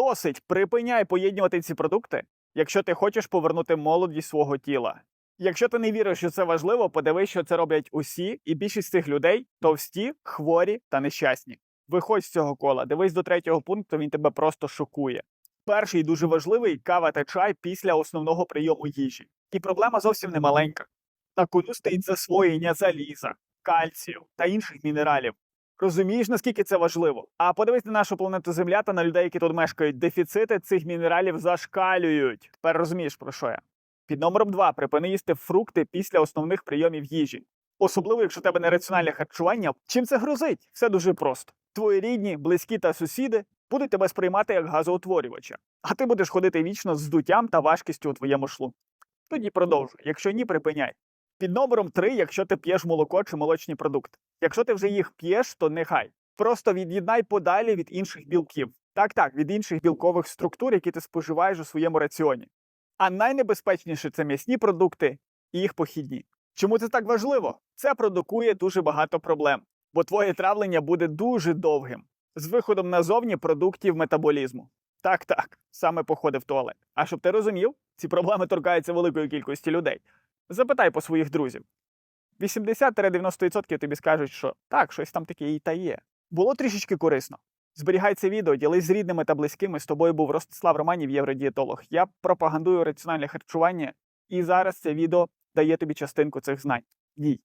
Досить припиняй поєднувати ці продукти, якщо ти хочеш повернути молодість свого тіла. Якщо ти не віриш, що це важливо, подивись, що це роблять усі, і більшість цих людей товсті, хворі та нещасні. Виходь з цього кола, дивись до третього пункту, він тебе просто шокує. Перший дуже важливий кава та чай після основного прийому їжі. І проблема зовсім не маленька. На кону стоїть засвоєння заліза, кальцію та інших мінералів. Розумієш, наскільки це важливо? А подивись на нашу планету Земля та на людей, які тут мешкають. Дефіцити цих мінералів зашкалюють. Тепер розумієш, про що я? Під номером 2 припини їсти фрукти після основних прийомів їжі. Особливо, якщо у тебе нераціональне харчування, чим це грозить? Все дуже просто. Твої рідні, близькі та сусіди будуть тебе сприймати як газоутворювача, а ти будеш ходити вічно з здуттям та важкістю у твоєму шлунку. Тоді продовжуй. Якщо ні, припиняй. Під номером 3, якщо ти п'єш молоко чи молочні продукти. Якщо ти вже їх п'єш, то нехай. Просто від'єднай подалі від інших білків. Так, так, від інших білкових структур, які ти споживаєш у своєму раціоні. А найнебезпечніше це м'ясні продукти і їх похідні. Чому це так важливо? Це продукує дуже багато проблем, бо твоє травлення буде дуже довгим, з виходом назовні продуктів метаболізму. Так, так, саме походи в туалет. А щоб ти розумів, ці проблеми торкаються великої кількості людей. Запитай по своїх друзів. 80-90% тобі скажуть, що так, щось там таке і та є. Було трішечки корисно. Зберігай це відео, ділись з рідними та близькими. З тобою був Ростислав Романів, євродієтолог. Я пропагандую раціональне харчування, і зараз це відео дає тобі частинку цих знань. Дій.